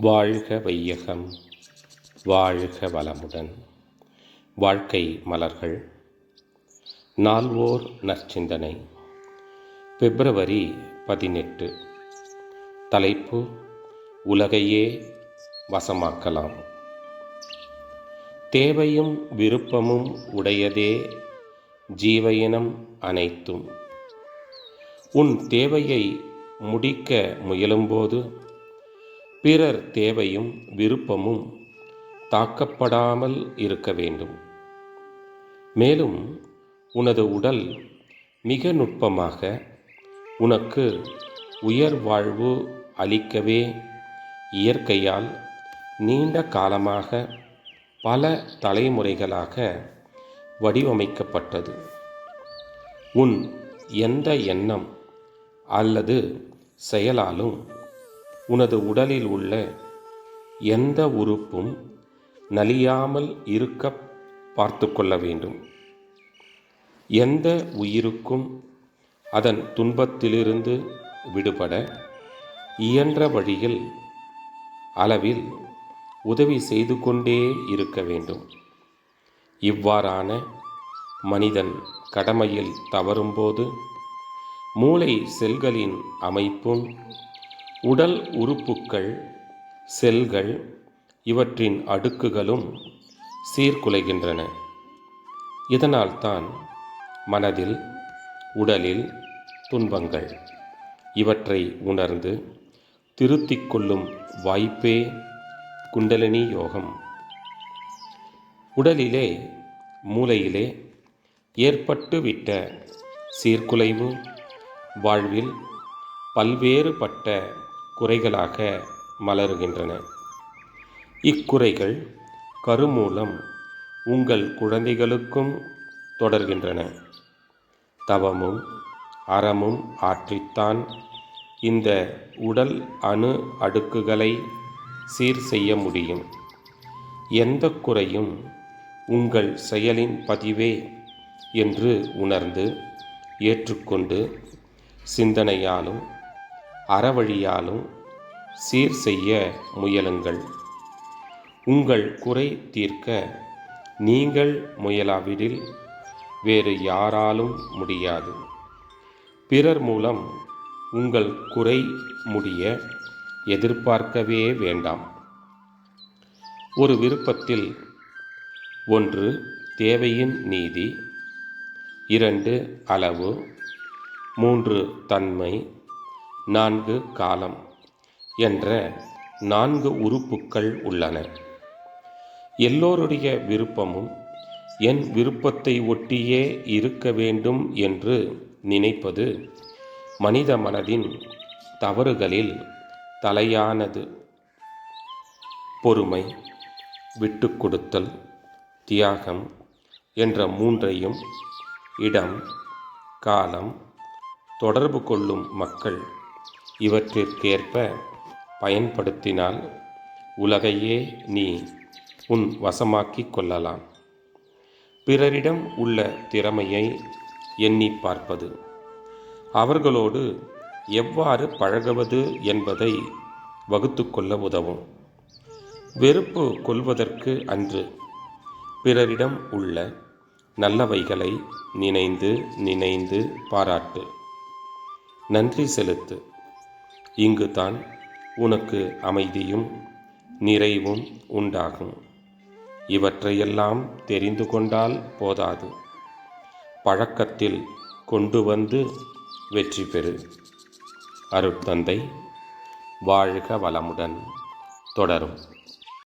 வாழ்க வையகம் வாழ்க வளமுடன். வாழ்க்கை மலர்கள் நால்வோர் நற்சிந்தனை. பிப்ரவரி பதினெட்டு. தலைப்பு உலகையே வசமாக்கலாம். தேவையும் விருப்பமும் உடையதே ஜீவயினம் அனைத்தும். உன் தேவையை முடிக்க முயலும்போது பிறர் தேவையும் விருப்பமும் தாக்கப்படாமல் இருக்க வேண்டும். மேலும் உனது உடல் மிக நுட்பமாக உனக்கு உயர் வாழ்வு அளிக்கவே இயற்கையால் நீண்ட காலமாக பல தலைமுறைகளாக வடிவமைக்கப்பட்டது. உன் எந்த எண்ணம் அல்லது செயலாலும் உனது உடலில் உள்ள எந்த உறுப்பும் நலியாமல் இருக்க பார்த்து கொள்ள வேண்டும். எந்த உயிருக்கும் அதன் துன்பத்திலிருந்து விடுபட இயன்ற வழியில் அளவில் உதவி செய்து கொண்டே இருக்க வேண்டும். இவ்வாறான மனிதன் கடமையில் தவறும்போது மூளை செல்களின் அமைப்பும் உடல் உறுப்புக்கள் செல்கள் இவற்றின் அடுக்குகளும் சீர்குலைகின்றன. இதனால்தான் மனதில் உடலில் துன்பங்கள். இவற்றை உணர்ந்து திருத்திக் கொள்ளும் வாய்ப்பே குண்டலினி யோகம். உடலிலே மூளையிலே ஏற்பட்டுவிட்ட சீர்குலைவு வாழ்வில் பல்வேறுபட்ட குறைகளாக மலருகின்றன. இக்குறைகள் கருமூலம் உங்கள் குழந்தைகளுக்கும் தொடர்கின்றன. தவமும் அறமும் ஆற்றித்தான் இந்த உடல் அணு அடுக்குகளை சீர் செய்ய முடியும். எந்த குறையும் உங்கள் செயலின் பதிவே என்று உணர்ந்து ஏற்றுக்கொண்டு சிந்தனையாலும் அறவழியாலும் சீர் செய்ய முயலுங்கள். உங்கள் குறை தீர்க்க நீங்கள் முயலாவிடில் வேறு யாராலும் முடியாது. பிறர் மூலம் உங்கள் குறை முடிய எதிர்பார்க்கவே வேண்டாம். ஒரு விருப்பத்தில் ஒன்று தேவையின் நீதி. இரண்டு அளவு. மூன்று தன்மை. நான்கு காலம். என்ற நான்கு உறுப்புக்கள் உள்ளன. எல்லோருடைய விருப்பமும் என் விருப்பத்தை ஒட்டியே இருக்க வேண்டும் என்று நினைப்பது மனித மனதின் தவறுகளில் தலையானது. பொறுமை விட்டு கொடுத்தல் தியாகம் என்ற மூன்றையும் இடம் காலம் தொடர்பு கொள்ளும் மக்கள் இவற்றிற்கேற்ப பயன்படுத்தினால் உலகையே நீ உன் வசமாக்கிக் கொள்ளலாம். பிறரிடம் உள்ள திறமையை எண்ணி பார்ப்பது. அவர்களோடு எவ்வாறு பழகுவது என்பதை வகுத்து கொள்ள உதவும். வெறுப்பு கொள்வதற்கு அன்று பிறரிடம் உள்ள நல்லவைகளை நினைந்து நினைந்து பாராட்டு. நன்றி செலுத்து. இங்கு தான் உனக்கு அமைதியும் நிறைவும் உண்டாகும். இவற்றையெல்லாம் தெரிந்து கொண்டால் போதாது. பழக்கத்தில் கொண்டு வந்து வெற்றி பெறு. அருட்தந்தை வாழ்க வளமுடன். தொடரும்.